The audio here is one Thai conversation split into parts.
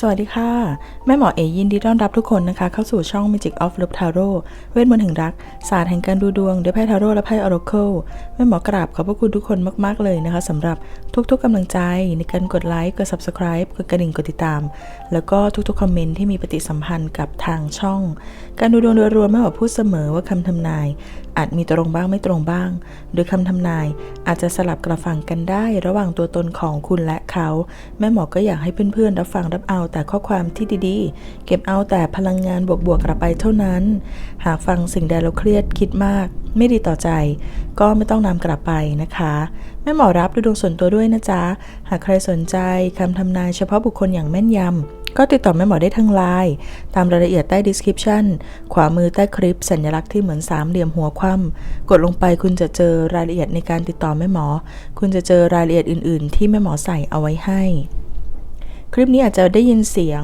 สวัสดีค่ะ แม่หมอเอยินดีต้อนรับทุกคนนะคะ เข้าสู่ช่อง Magic of Love Tarot เวทมนต์แห่งรัก ศาสตร์แห่งการดูดวง ด้วยไพ่ทาโร่และไพ่ Oracle แม่หมอกราบขอบพระคุณทุกคนมาก ๆ เลยนะคะสำหรับทุกๆกำลังใจในการกดไลค์กด Subscribe กดกระดิ่งกดติดตาม แล้วก็ทุกๆ คอมเมนต์ที่มีปฏิสัมพันธ์กับทางช่อง การดูดวงโดยรวมแม่หมอพูดเสมอว่าคำทำนายอาจมีตรงบ้างไม่ตรงบ้าง โดยคำทำนายอาจจะสลับกระฝังกันได้ระหว่างตัวตนของคุณและเขา แม่หมอก็อยากให้เพื่อนๆ รับฟังรับเอาแต่ข้อความที่ดีๆ เก็บเอาแต่พลังงานบวกๆกลับไปเท่านั้น หากฟังสิ่งใดแล้วเครียดคิดมาก ไม่ดีต่อใจ ก็ไม่ต้องนำกลับไปนะคะ แม่หมอรับดูดวงส่วนตัวด้วยนะจ๊ะ หากใครสนใจคำทำนายเฉพาะบุคคลอย่างแม่นยำ ก็ติดต่อแม่หมอได้ทางไลน์ตามรายละเอียดใต้ description ขวามือใต้คลิป สัญลักษณ์ที่เหมือนสามเหลี่ยมหัวคว่ำกดลงไปคุณจะเจอรายละเอียดในการติดต่อแม่หมอ คุณจะเจอรายละเอียดอื่น ๆ ที่แม่หมอใส่เอาไว้ให้ คลิปนี้อาจจะได้ยินเสียง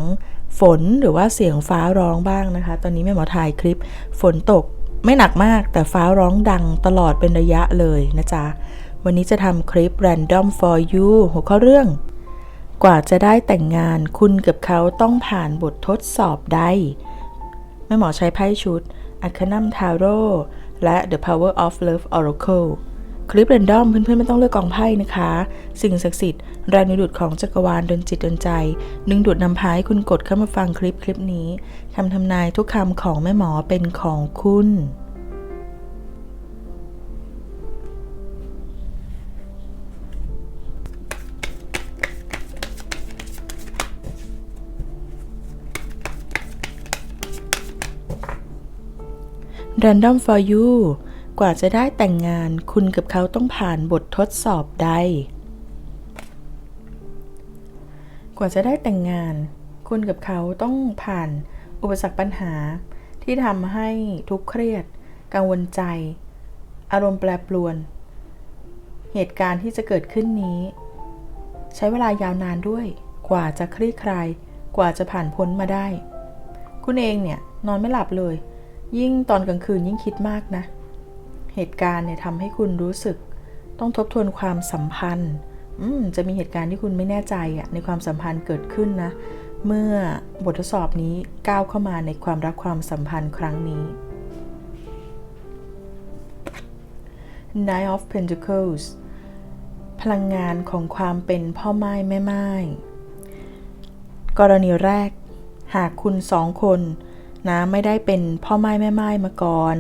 ฝนหรือว่าเสียงฟ้าร้องบ้างนะคะ ตอนนี้แม่หมอถ่ายคลิป ฝนตกไม่หนักมากแต่ฟ้าร้องดังตลอดเป็นระยะเลยนะจ๊ะ วันนี้จะทำคลิป random for you หัวข้อเรื่อง กว่าจะได้แต่งงานคุณกับเขาต้องผ่านบททดสอบใดแม่หมอใช้ไพ่ชุด a r c a n u m Tarot และ The Power of Love Oracle คลิป r รนดอมเพื่อนๆไม่ต้องเลือกกองไพ่นะคะ สิ่งศักดิ์สิทธิ์แรงดึงดูดของจักรวาลดนจิตดนใจดึงดูดนำพาให้คุณกดเข้ามาฟังคลิปคลิปนี้คำทำนายทุกคำของแม่หมอเป็นของคุณ Random for you กว่าจะได้แต่งงานคุณกับเขาต้องผ่านบททดสอบใด กว่าจะได้แต่งงาน คุณกับเขาต้องผ่านอุปสรรคปัญหา ที่ทำให้ทุกข์เครียด กังวลใจ อารมณ์แปรปรวน เหตุการณ์ที่จะเกิดขึ้นนี้ ใช้เวลายาวนานด้วย กว่าจะคลี่คลาย กว่าจะผ่านพ้นมาได้ คุณเองเนี่ยนอนไม่หลับเลย ยิ่งตอนกลางคืนยิ่งคิดมากนะ เหตุการณ์เนี่ยทำให้คุณรู้สึก ต้องทบทวนความสัมพันธ์อืมจะมีเหตุการณ์ที่คุณไม่แน่ใจอะในความสัมพันธ์เกิดขึ้นนะ เมื่อบททดสอบนี้ก้าวเข้ามาในความรักความสัมพันธ์ครั้งนี้ Nine of Pentacles พลังงานของความเป็นพ่อไม้แม่ไม้กรณีแรก หากคุณสองคน นะไม่ได้เป็นพ่อไม้แม่ไม้มาก่อน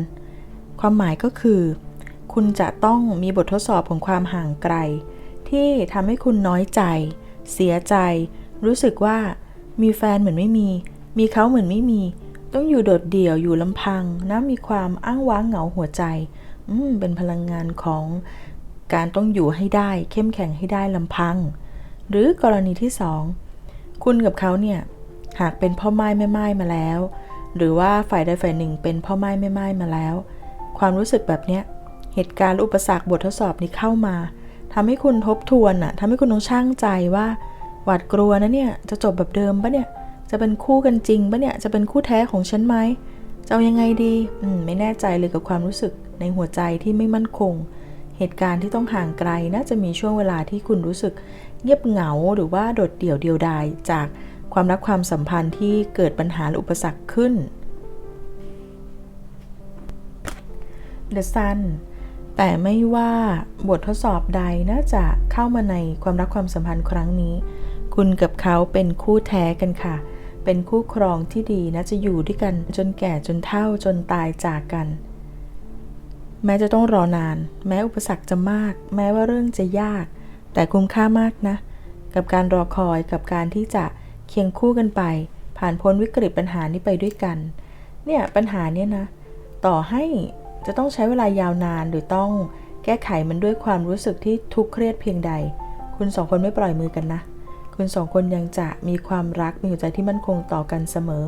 ความหมายก็คือ คุณจะต้องมีบททดสอบของความห่างไกล ที่ทำให้คุณน้อยใจ เสียใจ รู้สึกว่า มีแฟนเหมือนไม่มี มีเขาเหมือนไม่มี ต้องอยู่โดดเดี่ยวอยู่ลำพังนะมีความอ้างว้างเหงาหัวใจอืมเป็นพลังงานของการต้องอยู่ให้ได้ เข้มแข็งให้ได้ลำพัง หรือกรณีที่สองคุณกับเขาเนี่ยหากเป็นพ่อไม้แม่ไม้มาแล้ว หรือว่าฝ่ายใดฝ่ายหนึ่งเป็นพ่อไม้แม่ไม้มาแล้ว ความรู้สึกแบบเนี้ยเหตุการณ์อุปสรรคบททดสอบนี้เข้ามาทำให้คุณทบทวนอะทำให้คุณต้องช่างใจว่า หวาดกลัวนะเนี่ยจะจบแบบเดิมปะเนี่ยจะเป็นคู่กันจริงปะเนี่ยจะเป็นคู่แท้ของฉันไหมจะเอายังไงดีอืมไม่แน่ใจเลยกับความรู้สึกในหัวใจที่ไม่มั่นคง เหตุการณ์ที่ต้องห่างไกลน่าจะมีช่วงเวลาที่คุณรู้สึกเงียบเหงาหรือว่าโดดเดี่ยวเดียวดายจาก ความรักความสัมพันธ์ที่เกิดปัญหาออุปสรรคขึ้น The Sun แต่ไม่ว่าบททดสอบใดน่าจะเข้ามาในความรักความสัมพันธ์ครั้งนี้ คุณกับเขาเป็นคู่แท้กันค่ะ เป็นคู่ครองที่ดีนะจะอยู่ด้วยกันจนแก่จนเฒ่าจนตายจากกัน แม้จะต้องรอนาน แม้อุปสรรคจะมาก แม้ว่าเรื่องจะยาก แต่คุ้มค่ามากนะ กับการรอคอยกับการที่จะ เคียงคู่กันไป ผ่านพ้นวิกฤตปัญหานี้ไปด้วยกัน เนี่ยปัญหาเนี่ยนะ ต่อให้จะต้องใช้เวลายาวนานหรือต้องแก้ไขมันด้วยความรู้สึกที่ทุกข์เครียดเพียงใด คุณสองคนไม่ปล่อยมือกันนะ คุณสองคนยังจะมีความรักมีหัวใจที่มั่นคงต่อกันเสมอ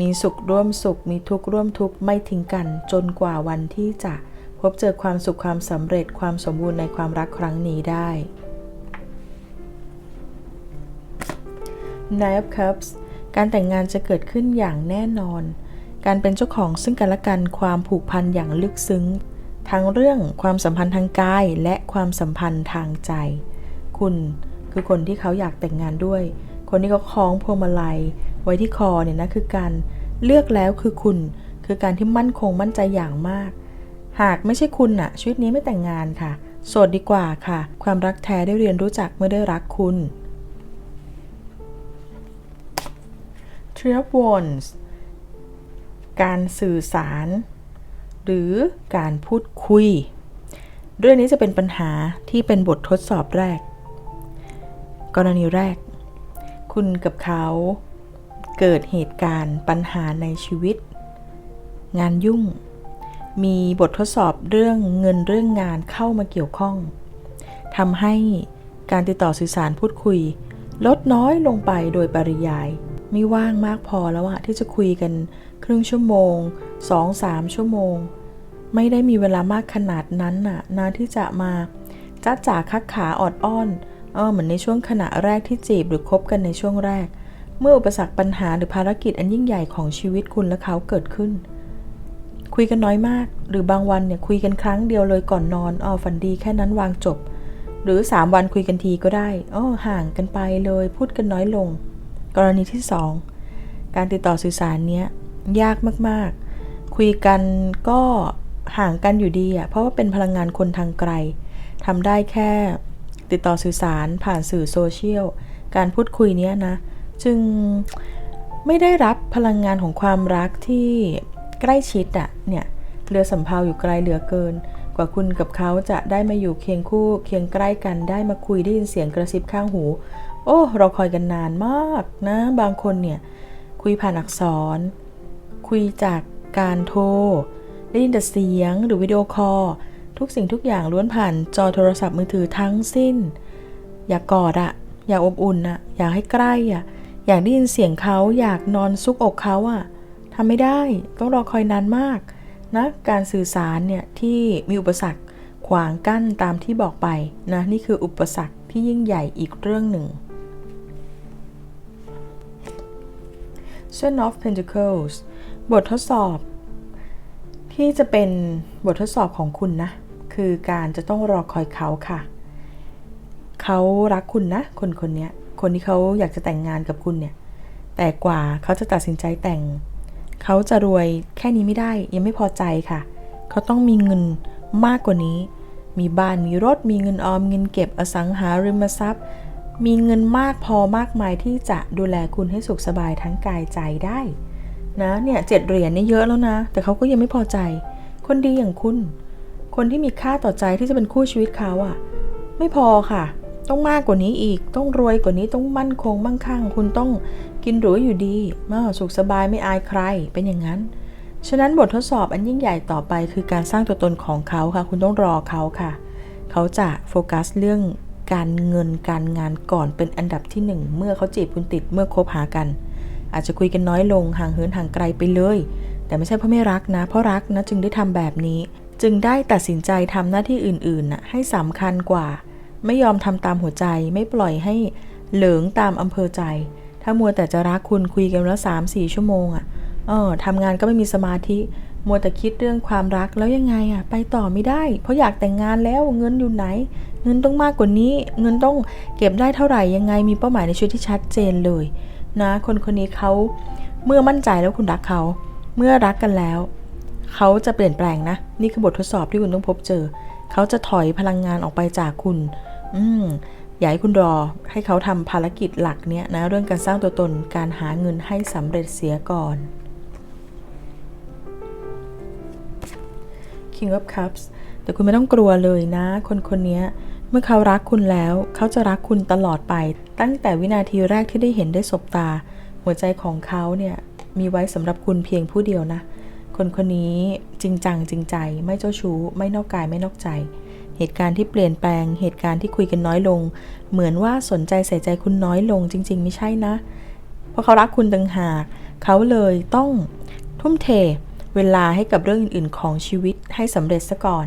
มีสุขร่วมสุข มีทุกข์ร่วมทุกข์ไม่ทิ้งกัน จนกว่าวันที่จะพบเจอความสุขความสำเร็จความสมบูรณ์ในความรักครั้งนี้ได้ Nine of Cups การแต่งงานจะเกิดขึ้นอย่างแน่นอน การเป็นเจ้าของซึ่งกันและกันความผูกพันอย่างลึกซึ้ง ทั้งเรื่องความสัมพันธ์ทางกายและความสัมพันธ์ทางใจ คุณคือคนที่เขาอยากแต่งงานด้วย คนที่เขาคล้องพวงมาลัย ไว้ที่คอเนี่ยนะคือการเลือกแล้วคือคุณ คือการที่มั่นคงมั่นใจอย่างมาก หากไม่ใช่คุณน่ะชีวิตนี้ไม่แต่งงานค่ะ โสดดีกว่าค่ะ ความรักแท้ได้เรียนรู้จักเมื่อได้รักคุณ t r i o p Wands การสื่อสาร หรือการพูดคุย เรื่องนี้จะเป็นปัญหาที่เป็นบททดสอบแรก กรณีแรก คุณกับเขาเกิดเหตุการณ์ปัญหาในชีวิต งานยุ่ง มีบททดสอบเรื่องเงินเรื่องงานเข้ามาเกี่ยวข้องทำให้การติดต่อสื่อสารพูดคุย ลดน้อยลงไปโดยปริยาย ไม่ว่างมากพอแล้วอะที่จะคุยกันครึ่งชั่วโมง2-3ชั่วโมง ไม่ได้มีเวลามากขนาดนั้นน่ะนะที่จะมาจ้าจ๋าคักขาออดอ้อนเออเหมือนในช่วงขณะแรกที่จีบหรือคบกันในช่วงแรก เมื่ออุปสรรคปัญหาหรือภารกิจอันยิ่งใหญ่ของชีวิตคุณและเขาเกิดขึ้น คุยกันน้อยมาก หรือบางวันเนี่ยคุยกันครั้งเดียวเลยก่อนนอนอ๋อฝันดีแค่นั้นวางจบ หรือ 3 วันคุยกันทีก็ได้อ๋อห่างกันไปเลยพูดกันน้อยลง กรณีที่ 2 การติดต่อสื่อสารเนี้ยยากมากๆ คุยกันก็ห่างกันอยู่ดีอะ่ะเพราะว่าเป็นพลังงานคนทางไกลทำได้แค่ติดต่อสื่อสารผ่านสื่อโซเชียล การพูดคุยเนี้ยนะ จึงไม่ได้รับพลังงานของความรักที่ใกล้ชิดอะ่ะเนี่ยเรือสำเภาอยู่ไกลเหลือเกิน กว่าคุณกับเขาจะได้มาอยู่เคียงคู่เคียงใกล้กันได้มาคุยได้ยินเสียงกระซิบข้างหู โอ้เราคอยกันนานมากนะ บางคนเนี่ยคุยผ่านอักษร คุยจากการโทร ได้ยินแต่เสียงหรือวิดีโอคอลทุกสิ่งทุกอย่างล้วนผ่านจอโทรศัพท์มือถือทั้งสิ้น อยากกอดอะอยากอบอุ่นอะอยากให้ใกล้อะอยากได้ยินเสียงเขาอยากนอนซุกอกเขาอะทำไม่ได้ต้องรอคอยนานมากนะการสื่อสารเนี่ยที่มีอุปสรรคขวางกั้นตามที่บอกไปนะนี่คืออุปสรรคที่ยิ่งใหญ่อีกเรื่องหนึ่ง Ten of Pentacles บททดสอบ ที่จะเป็นบททดสอบของคุณนะ คือการจะต้องรอคอยเขาค่ะ เขารักคุณนะ คนคนนี้คนที่เขาอยากจะแต่งงานกับคุณเนี่ย แต่กว่าเขาจะตัดสินใจแต่ง เขาจะรวยแค่นี้ไม่ได้ยังไม่พอใจค่ะ เขาต้องมีเงินมากกว่านี้ มีบ้านมีรถมีเงินออมเงินเก็บอสังหาริมทรัพย์ มีเงินมากพอมากมายที่จะดูแลคุณให้สุขสบายทั้งกายใจได้นะเนี่ยเจ็ดเหรียญนี่เยอะแล้วนะ แต่เขาก็ยังไม่พอใจ คนดีอย่างคุณ คนที่มีค่าต่อใจที่จะเป็นคู่ชีวิตเขาอะไม่พอค่ะ ต้องมากกว่านี้อีก ต้องรวยกว่านี้ต้องมั่นคงมั่งคั่ง คุณต้องกินหรูอยู่ดีมาสุขสบายไม่อายใครเป็นอย่างนั้น ฉะนั้นบททดสอบอันยิ่งใหญ่ต่อไปคือการสร้างตัวตนของเขาค่ะ คุณต้องรอเขาค่ะ เขาจะโฟกัสเรื่อง การเงินการงานก่อนเป็นอันดับที่หนึ่งเมื่อเขาจีบคุณติดเมื่อคบหากัน อาจจะคุยกันน้อยลงห่างเหินห่างไกลไปเลย แต่ไม่ใช่เพราะไม่รักนะ เพราะรักนะจึงได้ทำแบบนี้ จึงได้ตัดสินใจทำหน้าที่อื่นๆน่ะให้สำคัญกว่า ไม่ยอมทำตามหัวใจไม่ปล่อยให้เหลิงตามอำเภอใจ ถ้ามัวแต่จะรักคุณคุยกันและสามสี่ชั่วโมงอะ่ะเออทำงานก็ไม่มีสมาธิ มัวแต่คิดเรื่องความรักแล้วยังไงอะ่ะไปต่อไม่ได้ เพราะอยากแต่งงานแล้วเงินอยู่ไหน เงินต้องมากกว่านี้ เงินต้องเก็บได้เท่าไหร่ยังไงมีเป้าหมายในชีวิตที่ชัดเจนเลย นะ คนคนนี้เขาเมื่อมั่นใจแล้วคุณรักเขา เมื่อรักกันแล้ว เขาจะเปลี่ยนแปลงนะ นี่คือบททดสอบที่คุณต้องพบเจอ เขาจะถอยพลังงานออกไปจากคุณ อืมอยากให้คุณรอให้เขาทำภารกิจหลักเนี้ยนะเรื่องการสร้างตัวตนการหาเงินให้สำเร็จเสียก่อน King of Cups แต่คุณไม่ต้องกลัวเลยนะ คนคนนี้เมื่อเขารักคุณแล้ว เขาจะรักคุณตลอดไป ตั้งแต่วินาทีแรกที่ได้เห็นได้สบตา หัวใจของเขาเนี่ยมีไว้สำหรับคุณเพียงผู้เดียวนะ คนคนนี้จริงจังจริงใจ ไม่เจ้าชู้ ไม่นอกกายไม่นอกใจ เหตุการณ์ที่เปลี่ยนแปลง เหตุการณ์ที่คุยกันน้อยลง เหมือนว่าสนใจใส่ใจคุณน้อยลง จริง ๆ ไม่ใช่นะ เพราะเขารักคุณต่างหาก เขาเลยต้องทุ่มเท เวลาให้กับเรื่องอื่น ๆ ของชีวิตให้สำเร็จซะก่อน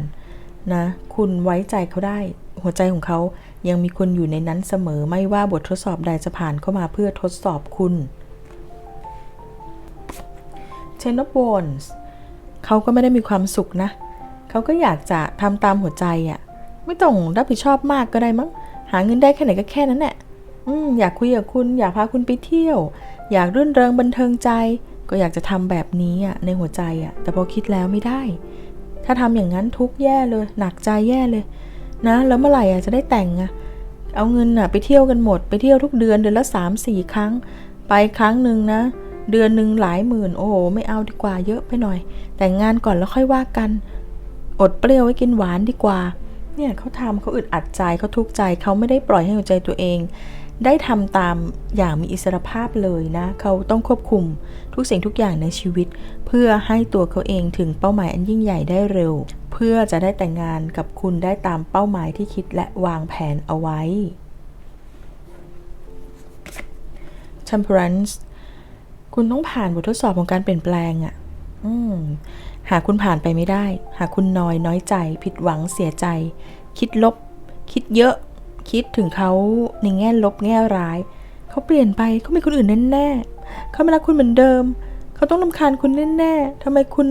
นะ คุณไว้ใจเขาได้ หัวใจของเขายังมีคุณอยู่ในนั้นเสมอไม่ว่าบททดสอบใดจะผ่านเข้ามาเพื่อทดสอบคุณ Ten of Wands เขาก็ไม่ได้มีความสุขนะ เขาก็อยากจะทำตามหัวใจอะ่ะ ไม่ต้องรับผิดชอบมากก็ได้มั้ง หาเงินได้แค่ไหนก็แค่นั้นแหละออยากคุยกับคุณ อยากพาคุณไปเที่ยว อยากรื่นเริงบันเทิงใจ ก็อยากจะทำแบบนี้อะในหัวใจอะ แต่พอคิดแล้วไม่ได้ ถ้าทำอย่างนั้นทุกแย่เลย หนักใจแย่เลย นะ แล้วเมื่อไหร่อะจะได้แต่งอะเอาเงินอะไปเที่ยวกันหมดไปเที่ยวทุกเดือนเดือนละสามสี่ครั้ง ไปครั้งหนึ่งนะ เดือนหนึ่งหลายหมื่น โอ้โหไม่เอาดีกว่าเยอะไปหน่อย แต่งงานก่อนแล้วค่อยว่ากัน อดเปรี้ยวไว้กินหวานดีกว่า เนี่ยเขาทำเขาอึดอัดใจเขาทุกข์ใจเขาไม่ได้ปล่อยให้หัวใจตัวเอง ได้ทำตามอย่างมีอิสรภาพเลยนะ เขาต้องควบคุมทุกสิ่งทุกอย่างในชีวิต เพื่อให้ตัวเขาเองถึงเป้าหมายอันยิ่งใหญ่ได้เร็ว เพื่อจะได้แต่งงานกับคุณได้ตามเป้าหมายที่คิดและวางแผนเอาไว้ Temperance คุณต้องผ่านบททดสอบของการเปลี่ยนแปลงอะ่ะหากคุณผ่านไปไม่ได้ หากคุณนอยน้อยใจ ผิดหวังเสียใจ คิดลบ คิดเยอะ คิดถึงเขาในแง่ลบแง่ร้าย เขาเปลี่ยนไปเขามีคนอื่นแน่ๆเขาไม่รักคุณเหมือนเดิม เขาต้องลำคาญคุณแน่ๆทำไมคุณ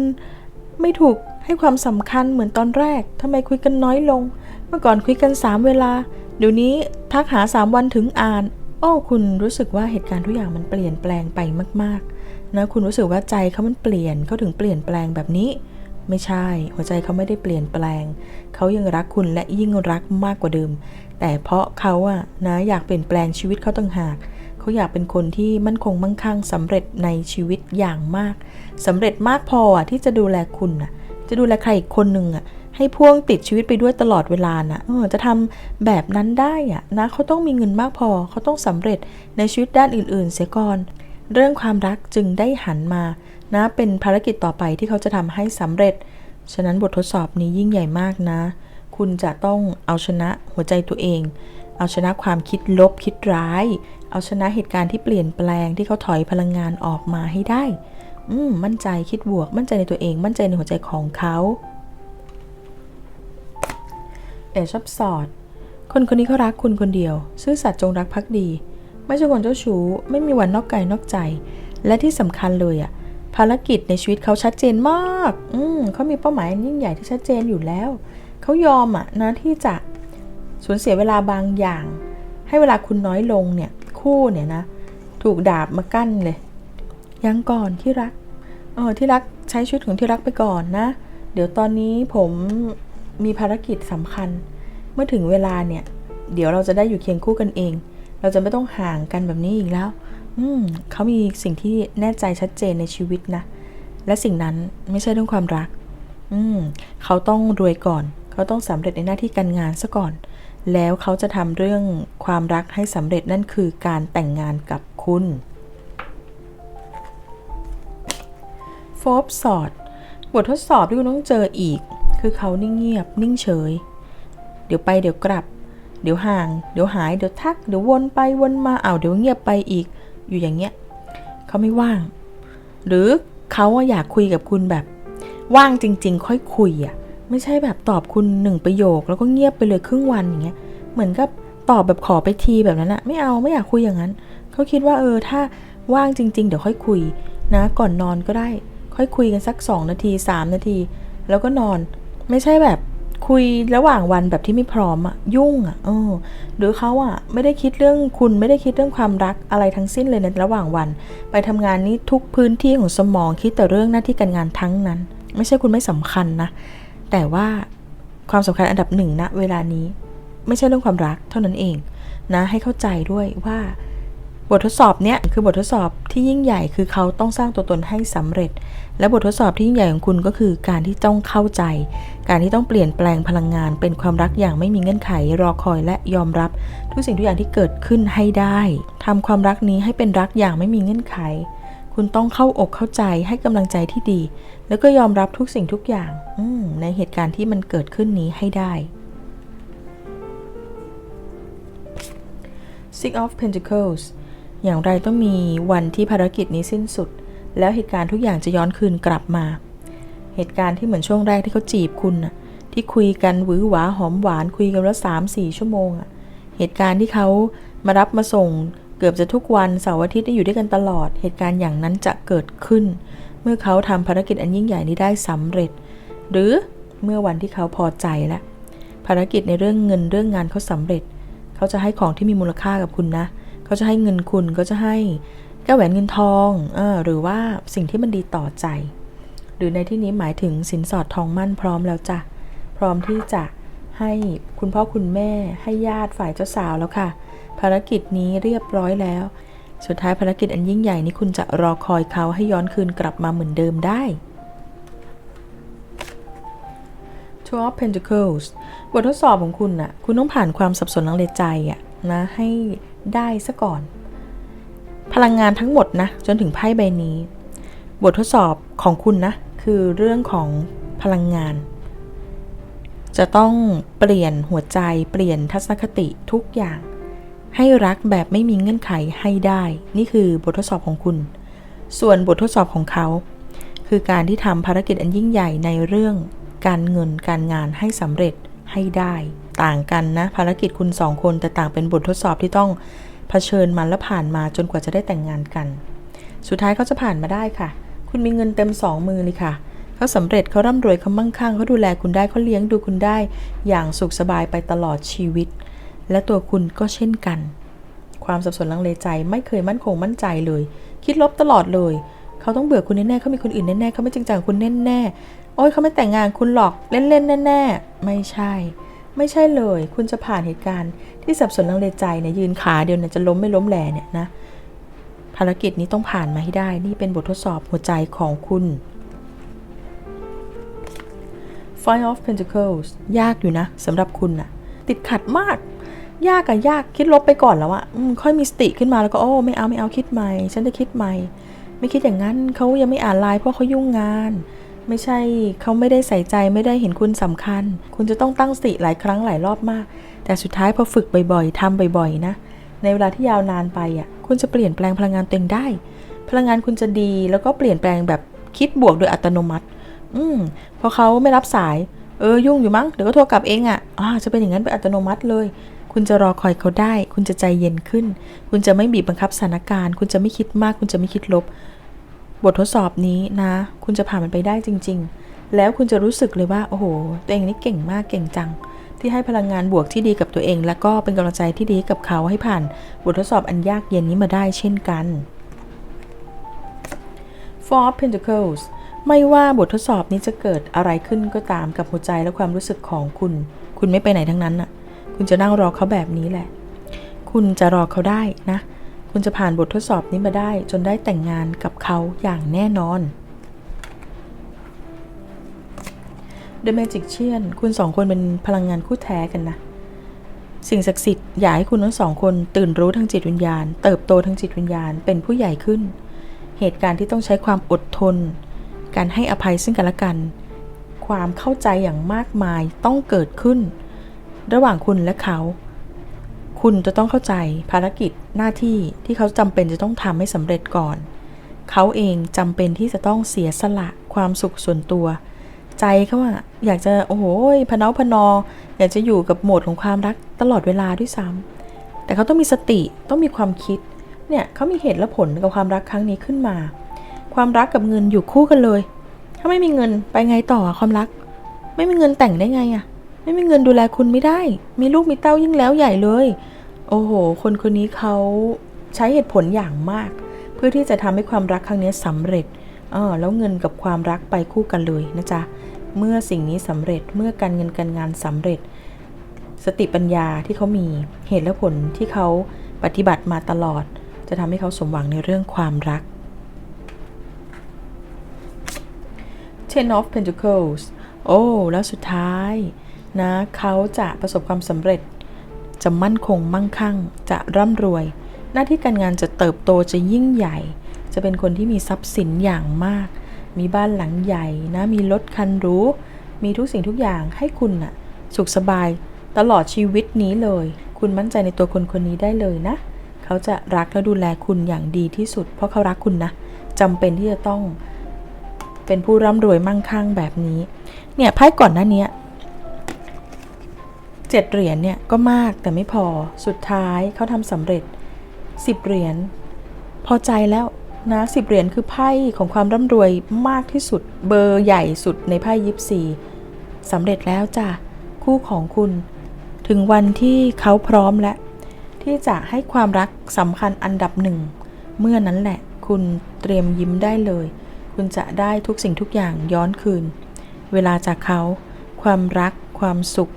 ไม่ถูกให้ความสำคัญเหมือนตอนแรกทำไมคุยกันน้อยลง เมื่อก่อนคุยกันสามเวลา เดี๋ยวนี้ทักหาสามวันถึงอ่าน โอ้คุณรู้สึกว่าเหตุการณ์ทุกอย่างมันเปลี่ยนแปลงไปมากๆนะคุณรู้สึกว่าใจเขามันเปลี่ยนเขาถึงเปลี่ยนแปลงแบบนี้ ไม่ใช่ หัวใจเขาไม่ได้เปลี่ยนแปลง เขายังรักคุณและยิ่งรักมากกว่าเดิม แต่เพราะเขาอะนะอยากเปลี่ยนแปลงชีวิตเขาต่างหาก เขาอยากเป็นคนที่มั่นคงมั่งคั่งสำเร็จในชีวิตอย่างมากสำเร็จมากพออะที่จะดูแลคุณอะจะดูแลใครอีกคนหนึ่งอะให้พ่วงติดชีวิตไปด้วยตลอดเวลานะเออจะทำแบบนั้นได้อะนะเขาต้องมีเงินมากพอ เขาต้องสำเร็จในชีวิตด้านอื่น ๆ เสียก่อน เรื่องความรักจึงได้หันมา นะเป็นภารกิจต่อไปที่เขาจะทำให้สำเร็จ ฉะนั้นบททดสอบนี้ยิ่งใหญ่มากนะ คุณจะต้องเอาชนะหัวใจตัวเอง เอาชนะความคิดลบคิดร้าย เอาชนะเหตุการณ์ที่เปลี่ยนแปลงที่เขาถอยพลังงานออกมาให้ได้ อืมมั่นใจคิดบวก มั่นใจในตัวเอง มั่นใจในหัวใจของเขาเอชอบสอด คนคนนี้เขารักคุณคนเดียว ซื่อสัตย์จงรักภักดี ไม่ใช่คนเจ้าชู้ ไม่มีวันนอกกายนอกใจ และที่สำคัญเลยอะ ภารกิจในชีวิตเขาชัดเจนมาก อืมเขามีเป้าหมายยิ่งใหญ่ที่ชัดเจนอยู่แล้ว เขายอมอะนะที่จะสูญเสียเวลาบางอย่าง ให้เวลาคุณน้อยลงเนี่ย คู่เนี่ยนะ ถูกดาบมากั้นเลย ยังก่อนที่รัก เออที่รักใช้ชีวิตของที่รักไปก่อนนะ เดี๋ยวตอนนี้ผมมีภารกิจสำคัญ เมื่อถึงเวลาเนี่ย เดี๋ยวเราจะได้อยู่เคียงคู่กันเอง เราจะไม่ต้องห่างกันแบบนี้อีกแล้ว เขามีสิ่งที่แน่ใจชัดเจนในชีวิตนะ และสิ่งนั้นไม่ใช่เรื่องความรัก อืมเขาต้องรวยก่อน เขาต้องสำเร็จในหน้าที่การงานซะก่อน แล้วเขาจะทำเรื่องความรักให้สำเร็จนั่นคือการแต่งงานกับคุณโฟบสอดบททดสอบที่คุณต้องเจออีก คือเขานิ่งเงียบ นิ่งเฉย เดี๋ยวไปเดี๋ยวกลับ เดี๋ยวห่าง เดี๋ยวหาย เดี๋ยวทัก เดี๋ยววนไปวนมาเอาเดี๋ยวเงียบไปอีก อยู่อย่างเงี้ยเขาไม่ว่าง หรือเขาอะอยากคุยกับคุณแบบ ว่างจริง ๆ ค่อยคุยอะไม่ใช่แบบตอบคุณหนึ่งประโยค แล้วก็เงียบไปเลยครึ่งวันอย่างเงี้ยเหมือนกับตอบแบบขอไปทีแบบนั้นอะไม่เอาไม่อยากคุยอย่างนั้นเขาคิดว่าเออถ้าว่างจริง ๆ เดี๋ยวค่อยคุยนะ ก่อนนอนก็ได้ ค่อยคุยกันสัก 2 นาที 3 นาที แล้วก็นอน ไม่ใช่แบบ คุยระหว่างวันแบบที่ไม่พร้อมอะยุ่งอะเออ หรือเขาอะไม่ได้คิดเรื่องคุณไม่ได้คิดเรื่องความรักอะไรทั้งสิ้นเลยในระหว่างวัน ไปทำงานนี้ทุกพื้นที่ของสมองคิดแต่เรื่องหน้าที่การงานทั้งนั้น ไม่ใช่คุณไม่สำคัญนะ แต่ว่าความสำคัญอันดับหนึ่งณเวลานี้ ไม่ใช่เรื่องความรักเท่านั้นเองนะให้เข้าใจด้วยว่า บททดสอบเนี้ยคือบททดสอบที่ยิ่งใหญ่คือเขาต้องสร้างตัวตนให้สำเร็จ และบททดสอบที่ยิ่งใหญ่ของคุณก็คือการที่ต้องเข้าใจ การที่ต้องเปลี่ยนแปลงพลังงาน เป็นความรักอย่างไม่มีเงื่อนไขรอคอยและยอมรับ ทุกสิ่งทุกอย่างที่เกิดขึ้นให้ได้ทำความรักนี้ให้เป็นรักอย่างไม่มีเงื่อนไข คุณต้องเข้าอกเข้าใจให้กำลังใจที่ดี แล้วก็ยอมรับทุกสิ่งทุกอย่างอในเหตุการณ์ที่มันเกิดขึ้นนี้ให้ได้ Six of Pentacles อย่างไรต้องมีวันที่ภารกิจนี้สิ้นสุด แล้วเหตุการณ์ทุกอย่างจะย้อนคืนกลับมา เหตุการณ์ที่เหมือนช่วงแรกที่เขาจีบคุณน่ะที่คุยกันหวือหวาหอมหวานคุยกันแล้วสามสี่ชั่วโมงอะเหตุการณ์ที่เขามารับมาส่งเกือบจะทุกวันเสาร์อาทิตย์ได้อยู่ด้วยกันตลอด เหตุการณ์อย่างนั้นจะเกิดขึ้น เมื่อเขาทำภารกิจอันยิ่งใหญ่นี้ได้สำเร็จ หรือเมื่อวันที่เขาพอใจแล้วภารกิจในเรื่องเงินเรื่องงานเขาสำเร็จ เขาจะให้ของที่มีมูลค่ากับคุณนะเเขาจะให้เงินคุณก็จะให้แก้วแหวนเงินทองอหรือว่าสิ่งที่มันดีต่อใจ หรือในที่นี้หมายถึงสินสอดทองมั่นพร้อมแล้วจ้ะพร้อมที่จะให้คุณพ่อคุณแม่ให้ญาติฝ่ายเจ้าสาวแล้วค่ะ ภารกิจนี้เรียบร้อยแล้ว สุดท้ายภารกิจอันยิ่งใหญ่นี้คุณจะรอคอยเขาให้ย้อนคืนกลับมาเหมือนเดิมได้ Two of Pentacles บททดสอบของคุณน่ะ คุณต้องผ่านความสับสนลังเลใจอะนะให้ ได้ซะก่อน พลังงานทั้งหมดนะ จนถึงไพ่ใบนี้ บททดสอบของคุณนะ คือเรื่องของพลังงาน จะต้องเปลี่ยนหัวใจเปลี่ยนทัศนคติทุกอย่าง ให้รักแบบไม่มีเงื่อนไขให้ได้ นี่คือบททดสอบของคุณ ส่วนบททดสอบของเขา คือการที่ทำภารกิจอันยิ่งใหญ่ในเรื่องการเงินการงานให้สำเร็จให้ได้ ต่างกันนะ ภารกิจคุณสองคนแต่ต่างเป็นบททดสอบที่ต้องเผชิญมันและผ่านมาจนกว่าจะได้แต่งงานกัน สุดท้ายเขาจะผ่านมาได้ค่ะ คุณมีเงินเต็มสองมือเลยค่ะเขาสำเร็จเขาร่ำรวยเขามั่งคั่งเขาดูแลคุณได้เขาเลี้ยงดูคุณได้ อย่างสุขสบายไปตลอดชีวิต และตัวคุณก็เช่นกัน ความสับสนลังเลใจไม่เคยมั่นคงมั่นใจเลย คิดลบตลอดเลยเขาต้องเบื่อคุณแน่ๆเขามีคนอื่นแน่ๆเขาไม่จริงจังคุณแน่ๆโอ้ยเขาไม่แต่งงานคุณหรอกเล่นๆแน่ๆไม่ใช่ ไม่ใช่เลย คุณจะผ่านเหตุการณ์ที่สับสนลังเลใจเนี่ยยืนขาเดียวเนี่ยจะล้มไม่ล้มแหล่เนี่ยนะภารกิจนี้ต้องผ่านมาให้ได้ นี่เป็นบททดสอบหัวใจของคุณ Five of Pentacles ยากอยู่นะสำหรับคุณนะติดขัดมาก ยากอะยากคิดลบไปก่อนแล้วอะอค่อยมีสติขึ้นมาแล้วก็โอ้ไม่เอาไม่เอาคิดใหม่ ฉันจะคิดใหม่ ไม่คิดอย่างนั้นเขายังไม่อ่านไลน์เพราะเขายุ่งงาน ไม่ใช่เขาไม่ได้ใส่ใจไม่ได้เห็นคุณสำคัญ คุณจะต้องตั้งสติหลายครั้งหลายรอบมาก แต่สุดท้ายพอฝึกบ่อยๆทำบ่อยๆ นะ ในเวลาที่ยาวนานไปอะคุณจะเปลี่ยนแปลงพลังงานตัวเองได้ พลังงานคุณจะดีแล้วก็เปลี่ยนแปลงแบบคิดบวกโดยอัตโนมัติ อืมพอเขาไม่รับสายเออยุ่งอยู่มั้งเดี๋ยวก็โทรกลับเองอะ่ะอ่าจะเป็นอย่างนั้นเป็นอัตโนมัติเลย คุณจะรอคอยเขาได้ คุณจะใจเย็นขึ้น คุณจะไม่บีบบังคับสถานการณ์ คุณจะไม่คิดมาก คุณจะไม่คิดลบ บททดสอบนี้นะ คุณจะผ่านมันไปได้จริง ๆ แล้วคุณจะรู้สึกเลยว่า โอ้โห ตัวเองนี่เก่งมากเก่งจัง ที่ให้พลังงานบวกที่ดีกับตัวเอง แล้วก็เป็นกำลังใจที่ดีกับเขาให้ผ่านบททดสอบอันยากเย็นนี้มาได้เช่นกัน Four of Pentacles ไม่ว่าบททดสอบนี้จะเกิดอะไรขึ้นก็ตามกับหัวใจและความรู้สึกของคุณ คุณไม่ไปไหนทั้งนั้นน่ะ คุณจะนั่งรอเขาแบบนี้แหละ คุณจะรอเขาได้นะ คุณจะผ่านบททดสอบนี้มาได้ จนได้แต่งงานกับเขาอย่างแน่นอน The Magician คุณสองคนเป็นพลังงานคู่แท้กันนะ สิ่งศักดิ์สิทธิ์อยากให้คุณทั้งสองคนตื่นรู้ทางจิตวิญญาณ เติบโตทางจิตวิญญาณ เป็นผู้ใหญ่ขึ้น เหตุการณ์ที่ต้องใช้ความอดทน การให้อภัยซึ่งกันและกัน ความเข้าใจอย่างมากมายต้องเกิดขึ้น ระหว่างคุณและเขา คุณจะต้องเข้าใจภารกิจ หน้าที่ที่เขาจำเป็นจะต้องทำให้สำเร็จก่อน เขาเองจำเป็นที่จะต้องเสียสละความสุขส่วนตัว ใจเขาอะอยากจะโอ้โหพะเนาพนอ อยากจะอยู่กับโหมดของความรักตลอดเวลาด้วยซ้ำแต่เขาต้องมีสติต้องมีความคิดเนี่ยเขามีเหตุและผลกับความรักครั้งนี้ขึ้นมา ความรักกับเงินอยู่คู่กันเลย ถ้าไม่มีเงินไปไงต่อความรัก ไม่มีเงินแต่งได้ไงอะไม่มีเงินดูแลคุณไม่ได้ มีลูกมีเต้ายิ่งแล้วใหญ่เลย โอ้โห คนคนนี้เขาใช้เหตุผลอย่างมาก เพื่อที่จะทำให้ความรักครั้งนี้สำเร็จเออแล้วเงินกับความรักไปคู่กันเลยนะจ๊ะ เมื่อสิ่งนี้สำเร็จเมื่อการเงินการงานสำเร็จ สติปัญญาที่เขามีเหตุและผลที่เขาปฏิบัติมาตลอด จะทำให้เขาสมหวังในเรื่องความรัก Ten of Pentacles โอ้ แล้วสุดท้ายนะเขาจะประสบความสำเร็จ จะมั่นคงมั่งคั่ง จะร่ำรวย หน้าที่การงานจะเติบโตจะยิ่งใหญ่ จะเป็นคนที่มีทรัพย์สินอย่างมาก มีบ้านหลังใหญ่นะมีรถคันหรู้มีทุกสิ่งทุกอย่างให้คุณน่ะสุขสบายตลอดชีวิตนี้เลย คุณมั่นใจในตัวคนคนนี้ได้เลยนะ เขาจะรักและดูแลคุณอย่างดีที่สุด เพราะเขารักคุณนะจำเป็นที่จะต้องเป็นผู้ร่ำรวยมั่งคั่งแบบนี้ เนี่ยไพ่ก่อนหน้านี้ เจ็ดเหรียญเนี่ยก็มากแต่ไม่พอสุดท้ายเขาทำสำเร็จสิบเหรียญพอใจแล้วนะสิบเหรียญคือไพ่ของความร่ำรวยมากที่สุดเบอร์ใหญ่สุดในไพ่ยิปซีสำเร็จแล้วจ้ะคู่ของคุณ ถึงวันที่เขาพร้อมแล้วที่จะให้ความรักสำคัญอันดับหนึ่ง เมื่อนั้นแหละ คุณเตรียมยิ้มได้เลย คุณจะได้ทุกสิ่งทุกอย่างย้อนคืน เวลาจากเขา ความรัก ความสุข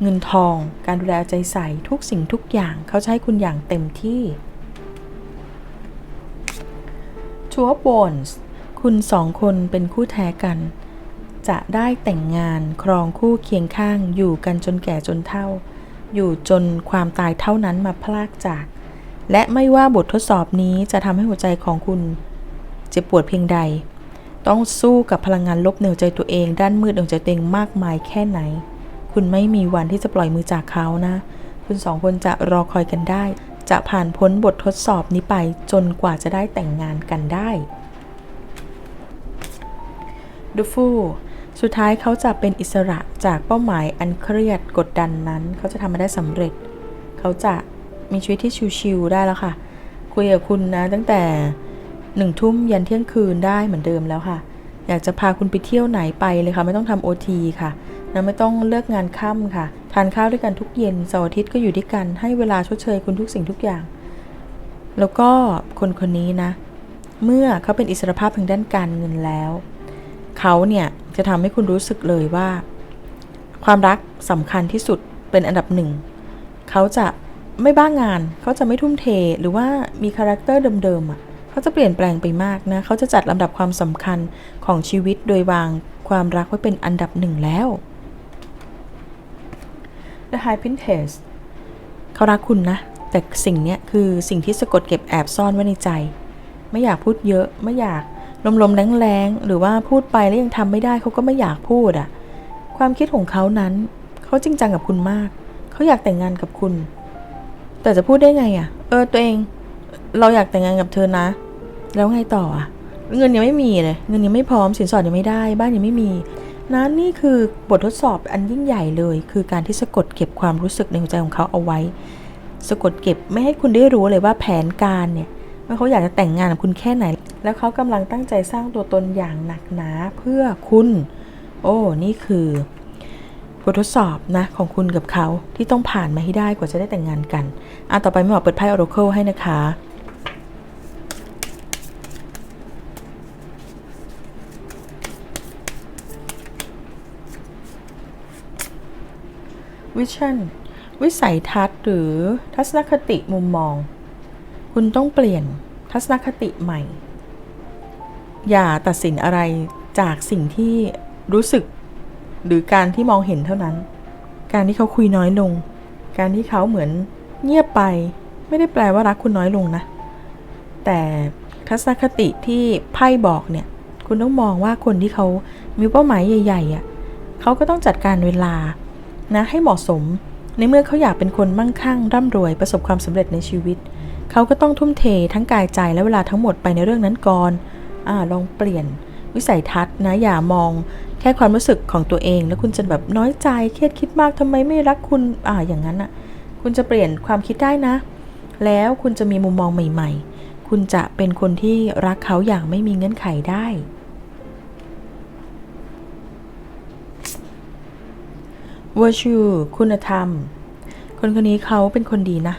เงินทอง การดูแลใจใส่ทุกสิ่งทุกอย่างเขาจะให้คุณอย่างเต็มที่ทัวบอนส์คุณสองคนเป็นคู่แท้กัน จะได้แต่งงานครองคู่เคียงข้างอยู่กันจนแก่จนเฒ่า อยู่จนความตายเท่านั้นมาพลากจาก และไม่ว่าบททดสอบนี้จะทำให้หัวใจของคุณเจ็บปวดเพียงใด ต้องสู้กับพลังงานลบในหัวใจตัวเองด้านมืดในหัวใจตัวเองมากมายแค่ไหน คุณไม่มีวันที่จะปล่อยมือจากเขานะ คุณสองคนจะรอคอยกันได้ จะผ่านพ้นบททดสอบนี้ไปจนกว่าจะได้แต่งงานกันได้ดูฟูสุดท้ายเขาจะเป็นอิสระจากเป้าหมายอันเครียดกดดันนั้น เขาจะทำมาได้สำเร็จ เขาจะมีชีวิตที่ชิวๆได้แล้วค่ะ คุยกับคุณนะตั้งแต่หนึ่งทุ่มยันเที่ยงคืนได้เหมือนเดิมแล้วค่ะ อยากจะพาคุณไปเที่ยวไหนไปเลยค่ะ ไม่ต้องทำโอทีค่ะ นะไม่ต้องเลิกงานค่ำค่ะ ทานข้าวด้วยกันทุกเย็นเสาร์อาทิตย์ก็อยู่ด้วยกันให้เวลาชดเชยคุณทุกสิ่งทุกอย่าง แล้วก็คนคนนี้นะ เมื่อเขาเป็นอิสรภาพทางด้านการเงินแล้ว เขาเนี่ยจะทำให้คุณรู้สึกเลยว่า ความรักสำคัญที่สุดเป็นอันดับหนึ่งเขาจะไม่บ้างงาน เขาจะไม่ทุ่มเทหรือว่ามีคาแรคเตอร์เดิมๆอะเขาจะเปลี่ยนแปลงไปมากนะ เขาจะจัดลำดับความสำคัญของชีวิตโดยวางความรักไว้เป็นอันดับหนึ่งแล้ว The High Princess เขารักคุณนะ แต่สิ่งเนี้ยคือสิ่งที่สะกดเก็บแอบซ่อนไว้ในใจ ไม่อยากพูดเยอะไม่อยากลมๆแรงๆ หรือว่าพูดไปแล้วยังทำไม่ได้เขาก็ไม่อยากพูดอะ่ะ ความคิดของเขานั้น เขาจริงจังกับคุณมาก เขาอยากแต่งงานกับคุณ แต่จะพูดได้ไงอะ่ะ เออตัวเอง เราอยากแต่งงานกับเธอนะ แล้วไงต่ออะ่ะ เงินยังไม่มีเลย เงินยังไม่พร้อมสินสอดยังไม่ได้ บ้านยังไม่มี นะนี่คือบททดสอบอันยิ่งใหญ่เลย คือการที่สะกดเก็บความรู้สึกในหัวใจของเขาเอาไว้ สะกดเก็บไม่ให้คุณได้รู้เลยว่าแผนการเนี่ยว่าเขาอยากจะแต่งงานกับคุณแค่ไหน แล้วเขากำลังตั้งใจสร้างตัวตนอย่างหนักหนาเพื่อคุณ โอ้นี่คือบททดสอบนะของคุณกับเขาที่ต้องผ่านมาให้ได้กว่าจะได้แต่งงานกันอะต่อไปไม่หมอเปิดไพ่ Oracle ให้นะคะ วิชั่นวิสัยทัศน์หรือทัศนคติมุมมอง คุณต้องเปลี่ยนทัศนคติใหม่ อย่าตัดสินอะไรจากสิ่งที่รู้สึก หรือการที่มองเห็นเท่านั้น การที่เขาคุยน้อยลง การที่เขาเหมือนเงียบไป ไม่ได้แปลว่ารักคุณน้อยลงนะ แต่ทัศนคติที่ไพ่บอกเนี่ย คุณต้องมองว่าคนที่เขามีเป้าหมายใหญ่ๆอะ่ะเขาก็ต้องจัดการเวลา นะให้เหมาะสม ในเมื่อเขาอยากเป็นคนมั่งคั่ง ร่ำรวยประสบความสำเร็จในชีวิต เขาก็ต้องทุ่มเททั้งกายใจและเวลาทั้งหมดไปในเรื่องนั้นก่อนอลองเปลี่ยน วิสัยทัศน์นะอย่ามองแค่ความรู้สึกของตัวเอง แล้วคุณจะแบบน้อยใจเครียดคิดมากทำไมไม่รักคุณอ่าอย่างนั้นอะคุณจะเปลี่ยนความคิดได้นะ แล้วคุณจะมีมุมมองใหม่ ๆ คุณจะเป็นคนที่รักเขาอย่างไม่มีเงื่อนไขได้ virtue คุณธรรม คนคนนี้เขาเป็นคนดีนะ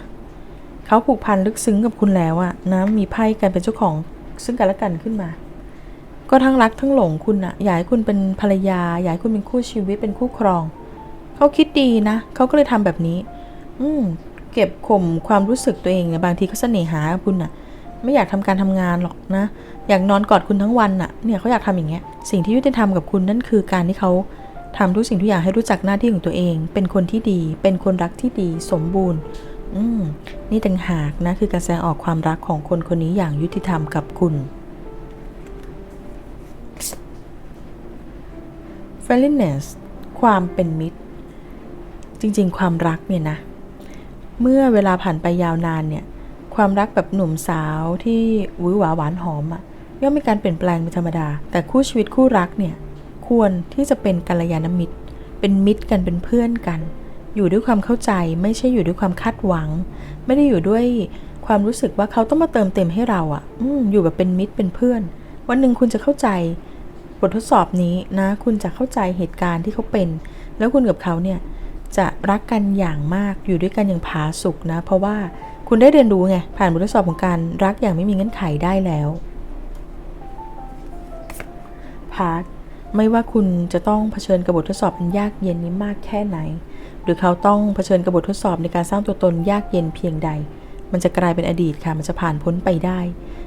เขาผูกพันลึกซึ้งกับคุณแล้วอะนะ มีไพ่กันเป็นเจ้าของซึ่งกันและกันขึ้นมา ก็ทั้งรักทั้งหลงคุณอะอยากให้คุณเป็นภรรยา อยากให้คุณเป็นคู่ชีวิตเป็นคู่ครอง เขาคิดดีนะ เขาก็เลยทำแบบนี้ อืมเก็บข่มความรู้สึกตัวเองเนี่ยบางทีเขาเสน่หาคุณอะไม่อยากทำการทำงานหรอกนะ อยากนอนกอดคุณทั้งวันอะเนี่ยเขาอยากทำอย่างเงี้ย สิ่งที่ยุติธรรมกับคุณนั่นคือการที่เขา ทำทุกสิ่งทุกอย่างให้รู้จักหน้าที่ของตัวเอง เป็นคนที่ดี เป็นคนรักที่ดี สมบูรณ์ อืม นี่ต่างหากนะ คือการแสดงออกความรักของคนคนนี้อย่างยุติธรรมกับคุณ friendliness ความเป็นมิตร จริง ๆ ความรักเนี่ยนะ เมื่อเวลาผ่านไปยาวนานเนี่ย ความรักแบบหนุ่มสาวที่หวือหวาหวานหอมอะ ย่อมมีการเปลี่ยนแปลงเป็นธรรมดา แต่คู่ชีวิตคู่รักเนี่ย ควรที่จะเป็นกัลยาณมิตร เป็นมิตรกันเป็นเพื่อนกัน อยู่ด้วยความเข้าใจไม่ใช่อยู่ด้วยความคาดหวัง ไม่ได้อยู่ด้วยความรู้สึกว่าเขาต้องมาเติมเต็มให้เราอะ่ะออยู่แบบเป็นมิตรเป็นเพื่อน วันหนึ่งคุณจะเข้าใจบททดสอบนี้นะ คุณจะเข้าใจเหตุการณ์ที่เขาเป็น แล้วคุณกับเขาเนี่ยจะรักกันอย่างมากอยู่ด้วยกันอย่างผาสุกนะ เพราะว่าคุณได้เรียนรู้ไงผ่านบททดสอบของการรักอย่างไม่มีเงื่อนไขได้แล้วพาร์ท ไม่ว่าคุณจะต้องเผชิญกับบททดสอบอันยากเย็นนี้มากแค่ไหน หรือเขาต้องเผชิญกับบททดสอบในการสร้างตัวตนยากเย็นเพียงใด มันจะกลายเป็นอดีตค่ะ มันจะผ่านพ้นไปได้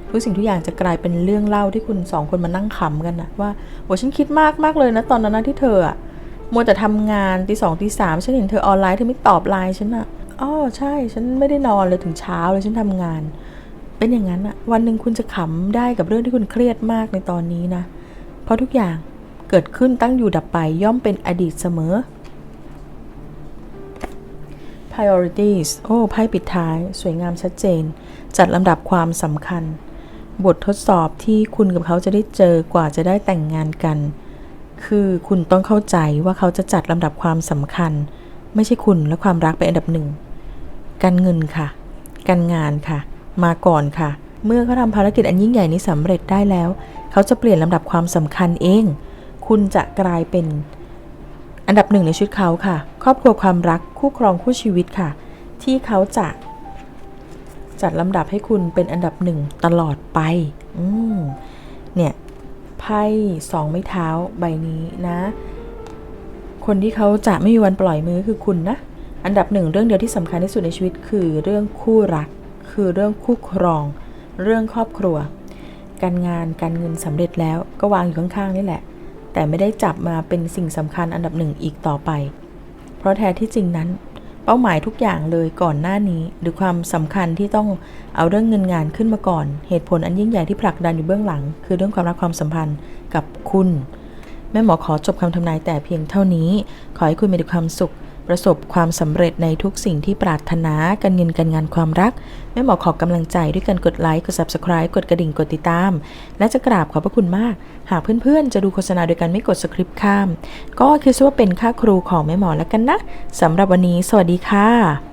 ทุกสิ่งทุกอย่างจะกลายเป็นเรื่องเล่าที่คุณสองคนมานั่งขำกันนะว่าโอ้ฉันคิดมากมากเลยนะตอนนั้นนะที่เธออะมัวแต่ทำงานตีสองตีสามฉันเห็นเธอออนไลน์เธอไม่ตอบไลน์ฉันอะอ๋อใช่ ฉันไม่ได้นอนเลยถึงเช้าเลยฉันทำงาน เป็นอย่างนั้นอะวันหนึ่งคุณจะขำได้กับเรื่องที่คุณเครียดมากในตอนนี้นะ เพราะทุกอย่าง เกิดขึ้นตั้งอยู่ดับไปย่อมเป็นอดีตเสมอ priorities โอ้ไพ่ปิดท้าย สวยงามชัดเจน จัดลำดับความสำคัญ บททดสอบที่คุณกับเขาจะได้เจอกว่าจะได้แต่งงานกัน คือคุณต้องเข้าใจว่าเขาจะจัดลำดับความสำคัญ ไม่ใช่คุณและความรักเป็นอันดับหนึ่ง การเงินค่ะ การงานค่ะ มาก่อนค่ะ เมื่อเขาทำภารกิจอันยิ่งใหญ่นี้สำเร็จได้แล้ว เขาจะเปลี่ยนลำดับความสำคัญเอง คุณจะกลายเป็นอันดับหนึ่งในชีวิตเขาค่ะ ครอบครัวความรักคู่ครองคู่ชีวิตค่ะ ที่เขาจะจัดลำดับให้คุณเป็นอันดับหนึ่งตลอดไป อืมเนี่ยไพ่สองไม้เท้าใบนี้นะ คนที่เขาจะไม่มีวันปล่อยมือคือคุณนะ อันดับหนึ่งเรื่องเดียวที่สำคัญที่สุดในชีวิตคือเรื่องคู่รัก คือเรื่องคู่ครอง เรื่องครอบครัว การงานการเงินสำเร็จแล้วก็วางอยู่ข้างๆนี่แหละ แต่ไม่ได้จับมาเป็นสิ่งสำคัญอันดับหนึ่งอีกต่อไป เพราะแท้ที่จริงนั้น เป้าหมายทุกอย่างเลยก่อนหน้านี้ หรือความสำคัญที่ต้องเอาเรื่องเงินงานขึ้นมาก่อน เหตุผลอันยิ่งใหญ่ที่ผลักดันอยู่เบื้องหลัง คือเรื่องความรักความสัมพันธ์กับคุณ แม่หมอขอจบคำทำนายแต่เพียงเท่านี้ ขอให้คุณมีแต่ความสุข ประสบความสำเร็จในทุกสิ่งที่ปรารถนา การเงินการงานความรัก แม่หมอขอกำลังใจด้วยการกดไลค์ กด subscribe กดกระดิ่ง กดติดตาม และจะกราบขอบพระคุณมาก หากเพื่อนๆ จะดูโฆษณาโดยการไม่กดสคริปต์ข้าม ก็คิดว่าเป็นค่าครูของแม่หมอแล้วกันนะสำหรับวันนี้ สวัสดีค่ะ